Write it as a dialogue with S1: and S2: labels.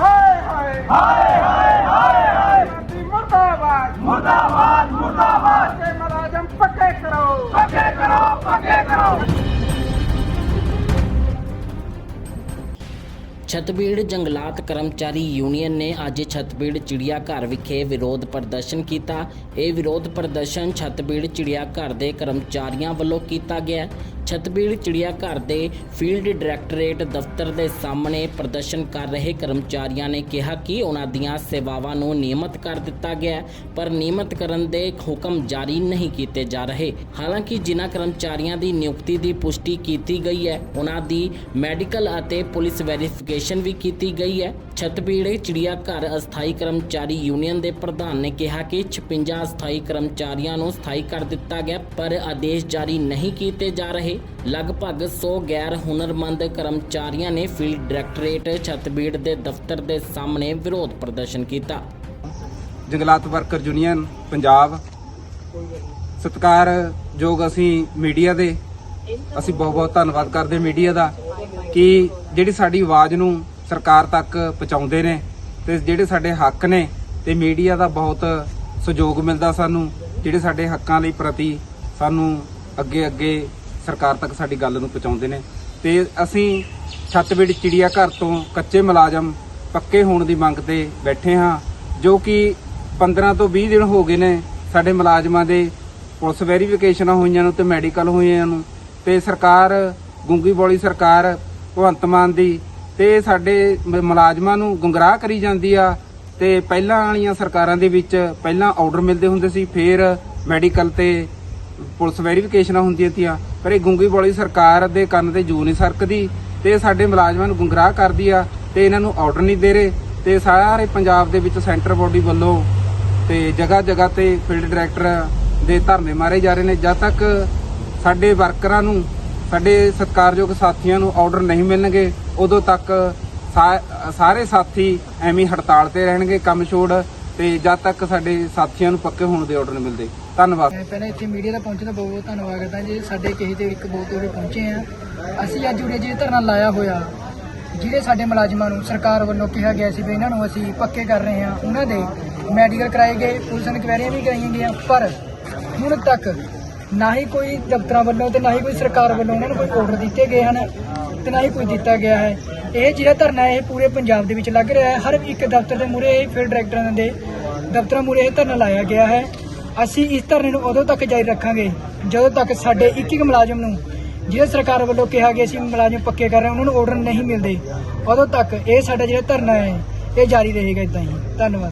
S1: ਹਾਏ ਹਾਏ ਹਾਏ ਹਾਏ ਹਾਏ ਹਾਏ ਮੁਰਦਾਬਾਦ ਮੁਰਦਾਬਾਦ ਮੁਰਦਾਬਾਦ ਕੇ ਮਲਾਜਮ ਪੱਕੇ ਕਰੋ
S2: ਛਤਬੀੜ ਜੰਗਲਾਤ ਕਰਮਚਾਰੀ ਯੂਨੀਅਨ ਨੇ ਅੱਜ ਛਤਬੀੜ ਚਿੜੀਆ ਘਰ ਵਿਖੇ ਵਿਰੋਧ ਪ੍ਰਦਰਸ਼ਨ ਕੀਤਾ। ਇਹ ਵਿਰੋਧ ਪ੍ਰਦਰਸ਼ਨ ਛਤਬੀੜ ਚਿੜੀਆ ਘਰ ਦੇ ਕਰਮਚਾਰੀਆਂ ਵੱਲੋਂ ਕੀਤਾ ਗਿਆ। ਛਤਬੀੜ ਚਿੜੀਆ ਘਰ ਦੇ ਫੀਲਡ ਡਾਇਰੈਕਟੋਰੇਟ ਦਫ਼ਤਰ ਦੇ ਸਾਹਮਣੇ ਪ੍ਰਦਰਸ਼ਨ ਕਰ ਰਹੇ ਕਰਮਚਾਰੀਆਂ ਨੇ ਕਿਹਾ ਕਿ ਉਹਨਾਂ ਦੀਆਂ ਸੇਵਾਵਾਂ ਨੂੰ ਨਿਯਮਤ ਕਰ ਦਿੱਤਾ ਗਿਆ, ਪਰ ਨਿਯਮਤ ਕਰਨ ਦੇ ਹੁਕਮ ਜਾਰੀ ਨਹੀਂ ਕੀਤੇ ਜਾ ਰਹੇ। ਹਾਲਾਂਕਿ ਜਿਨ੍ਹਾਂ ਕਰਮਚਾਰੀਆਂ ਦੀ ਨਿਯੁਕਤੀ ਦੀ ਪੁਸ਼ਟੀ ਕੀਤੀ ਗਈ ਹੈ, ਉਹਨਾਂ ਦੀ ਮੈਡੀਕਲ ਅਤੇ ਪੁਲਿਸ ਵੈਰੀਫਿਕੇਸ਼ਨ ਵੀ ਕੀਤੀ ਗਈ ਹੈ। ਛਤਬੀੜੇ ਚਿੜੀਆ ਘਰ ਅਸਥਾਈ ਕਰਮਚਾਰੀ ਯੂਨੀਅਨ ਦੇ ਪ੍ਰਧਾਨ ਨੇ ਕਿਹਾ ਕਿ 56 ਅਸਥਾਈ ਕਰਮਚਾਰੀਆਂ ਨੂੰ ਸਥਾਈ ਕਰ ਦਿੱਤਾ ਗਿਆ, ਪਰ ਆਦੇਸ਼ ਜਾਰੀ ਨਹੀਂ ਕੀਤੇ ਜਾ ਰਹੇ। ਲਗਭਗ 100 ਗੈਰ ਹੁਨਰਮੰਦ ਕਰਮਚਾਰੀਆਂ ਨੇ ਫੀਲਡ ਡਾਇਰੈਕਟੋਰੇਟ ਛਤਬੀੜ ਦੇ ਦਫ਼ਤਰ ਦੇ ਸਾਹਮਣੇ ਵਿਰੋਧ ਪ੍ਰਦਰਸ਼ਨ ਕੀਤਾ।
S3: ਜੰਗਲਾਤ ਵਰਕਰ ਯੂਨੀਅਨ, ਪੰਜਾਬ। ਸਤਿਕਾਰਯੋਗ ਅਸੀਂ ਮੀਡੀਆ ਦੇ। ਅਸੀਂ ਬਹੁਤ ਬਹੁਤ ਧੰਨਵਾਦ ਕਰਦੇ ਮੀਡੀਆ ਦਾ। ਕਿ ਜਿਹੜੀ ਸਾਡੀ ਆਵਾਜ਼ ਨੂੰ ਸਰਕਾਰ ਤੱਕ ਪਹੁੰਚਾਉਂਦੇ ਨੇ ਤੇ ਜਿਹੜੇ ਸਾਡੇ ਹੱਕ ਨੇ ਤੇ ਮੀਡੀਆ ਦਾ ਬਹੁਤ ਸਹਿਯੋਗ ਮਿਲਦਾ ਸਾਨੂੰ, ਜਿਹੜੇ ਸਾਡੇ ਹੱਕਾਂ ਲਈ ਪ੍ਰਤੀ ਸਾਨੂੰ ਅੱਗੇ ਅੱਗੇ ਸਰਕਾਰ ਤੱਕ ਸਾਡੀ ਗੱਲ ਨੂੰ ਪਹੁੰਚਾਉਂਦੇ ਨੇ। ਤੇ ਅਸੀਂ ਛੱਤਬੀੜ ਚਿੜੀਆ ਘਰ ਤੋਂ ਕੱਚੇ ਮੁਲਾਜ਼ਮ ਪੱਕੇ ਹੋਣ ਦੀ ਮੰਗ ਤੇ ਬੈਠੇ ਹਾਂ, ਜੋ ਕਿ 15 ਤੋਂ 20 ਦਿਨ ਹੋ ਗਏ ਨੇ ਸਾਡੇ ਮੁਲਾਜ਼ਮਾਂ ਦੇ ਪੁਲਿਸ ਵੈਰੀਫਿਕੇਸ਼ਨਾਂ ਹੋਈਆਂ ਨੂੰ ਤੇ ਮੈਡੀਕਲ ਹੋਈਆਂ ਨੂੰ ਤੇ ਸਰਕਾਰ, ਗੁੰਗੀ ਬੋਲੀ ਸਰਕਾਰ ਭਗਵੰਤ ਮਾਨ ਦੀ ਤੇ ਸਾਡੇ ਮੁਲਾਜ਼ਮਾਂ ਨੂੰ ਗੁੰਗਰਾਹ ਕਰੀ ਜਾਂਦੀ ਆ ਤੇ ਪਹਿਲਾਂ ਵਾਲੀਆਂ ਸਰਕਾਰਾਂ ਦੇ ਵਿੱਚ ਪਹਿਲਾਂ ਆਰਡਰ ਮਿਲਦੇ ਹੁੰਦੇ ਸੀ, ਫਿਰ ਮੈਡੀਕਲ ਤੇ ਪੁਲਿਸ ਵੈਰੀਫਿਕੇਸ਼ਨਾਂ ਹੁੰਦੀਆਂ ਤੀਆਂ, ਪਰ ਇਹ ਗੁੰਗੀ ਬੋਲੀ ਸਰਕਾਰ ਦੇ ਕੰਨ ਤੇ ਜੂ ਨਹੀਂ ਸਰਕਦੀ ਤੇ ਸਾਡੇ ਮੁਲਾਜ਼ਮਾਂ ਨੂੰ ਗੁੰਗਰਾਹ ਕਰਦੀ ਆ ਤੇ ਇਹਨਾਂ ਨੂੰ ਆਰਡਰ ਨਹੀਂ ਦੇ ਰਹੇ ਤੇ ਸਾਰੇ ਪੰਜਾਬ ਦੇ ਵਿੱਚ ਸੈਂਟਰ ਬੋਡੀ ਵੱਲੋਂ ਤੇ ਜਗ੍ਹਾ ਜਗ੍ਹਾ ਤੇ ਫੀਲਡ ਡਾਇਰੈਕਟਰ ਦੇ ਧਰਨੇ ਮਾਰੇ ਜਾ ਰਹੇ ਨੇ, ਜਦ ਤੱਕ ਸਾਡੇ ਵਰਕਰਾਂ ਨੂੰ ਸਾਡੇ ਸਤਿਕਾਰਯੋਗ ਸਾਥੀਆਂ ਨੂੰ ਆਰਡਰ ਨਹੀਂ ਮਿਲਣਗੇ, ਉਦੋਂ ਤੱਕ ਸਾ- ਸਾਰੇ ਸਾਥੀ ਐਵੇਂ ਹੜਤਾਲ ਤੇ ਰਹਿਣਗੇ, ਕੰਮ ਛੋੜ ਤੇ ਜਦ ਤੱਕ ਸਾਡੇ ਸਾਥੀਆਂ ਨੂੰ ਪੱਕੇ ਹੋਣ ਦੇ ਆਰਡਰ ਨਹੀਂ ਮਿਲਦੇ। ਧੰਨਵਾਦ।
S4: ਮੈਂ ਪਹਿਲਾਂ ਇੱਥੇ ਮੀਡੀਆ ਦਾ ਪਹੁੰਚਣ ਦਾ ਬਹੁਤ ਬਹੁਤ ਧੰਨਵਾਦ ਕਰਦਾ ਜੀ, ਸਾਡੇ ਕਿਸੇ ਦੇ ਇੱਕ ਬਹੁਤ ਉਰੇ ਪਹੁੰਚੇ ਆ ਅਸੀਂ ਅੱਜ ਉਰੇ ਜੇ ਧਰਨਾ ਲਾਇਆ ਹੋਇਆ, ਜਿਹੜੇ ਸਾਡੇ ਮੁਲਾਜ਼ਮਾਂ ਨੂੰ ਸਰਕਾਰ ਵੱਲੋਂ ਕਿਹਾ ਗਿਆ ਸੀ ਵੀ ਇਹਨਾਂ ਨੂੰ ਅਸੀਂ ਪੱਕੇ ਕਰ ਰਹੇ ਹਾਂ, ਉਹਨਾਂ ਦੇ ਮੈਡੀਕਲ ਕਰਾਏ ਗਏ, ਪੁਲਿਸ ਇਨਕੁਆਇਰੀਆਂ ਵੀ ਕਰਾਈਆਂ ਗਈਆਂ, ਪਰ ਹੁਣ ਤੱਕ ਨਾ ਹੀ ਕੋਈ ਦਫ਼ਤਰਾਂ ਵੱਲੋਂ ਤੇ ਨਾ ਹੀ ਕੋਈ ਸਰਕਾਰ ਵੱਲੋਂ ਉਹਨਾਂ ਨੂੰ ਕੋਈ ਆਰਡਰ ਦਿੱਤੇ ਗਏ ਹਨ ਤੇ ਨਾ ਹੀ ਕੋਈ ਦਿੱਤਾ ਗਿਆ ਹੈ। ਇਹ ਜਿਹੜਾ ਧਰਨਾ ਹੈ ਇਹ ਪੂਰੇ ਪੰਜਾਬ ਦੇ ਵਿੱਚ ਲੱਗ ਰਿਹਾ ਹੈ। ਹਰ ਇੱਕ ਦਫ਼ਤਰ ਦੇ ਮੂਹਰੇ ਇਹ ਫੀਲਡ ਡਾਇਰੈਕਟਰਾਂ ਦੇ ਦਫ਼ਤਰਾਂ ਮੂਹਰੇ ਇਹ ਧਰਨਾ ਲਾਇਆ ਗਿਆ ਹੈ। ਅਸੀਂ ਇਸ ਧਰਨੇ ਨੂੰ ਉਦੋਂ ਤੱਕ ਜਾਰੀ ਰੱਖਾਂਗੇ ਜਦੋਂ ਤੱਕ ਸਾਡੇ ਇੱਕ ਇੱਕ ਮੁਲਾਜ਼ਮ ਨੂੰ ਜਿਹੜੇ ਸਰਕਾਰ ਵੱਲੋਂ ਕਿਹਾ ਗਿਆ ਸੀ ਮੁਲਾਜ਼ਮ ਪੱਕੇ ਕਰ ਰਹੇ ਉਹਨਾਂ ਨੂੰ ਆਰਡਰ ਨਹੀਂ ਮਿਲਦੇ, ਉਦੋਂ ਤੱਕ ਇਹ ਸਾਡਾ ਜਿਹੜਾ ਧਰਨਾ ਹੈ, ਇਹ ਜਾਰੀ ਰਹੇਗਾ ਇਦਾਂ ਹੀ। ਧੰਨਵਾਦ।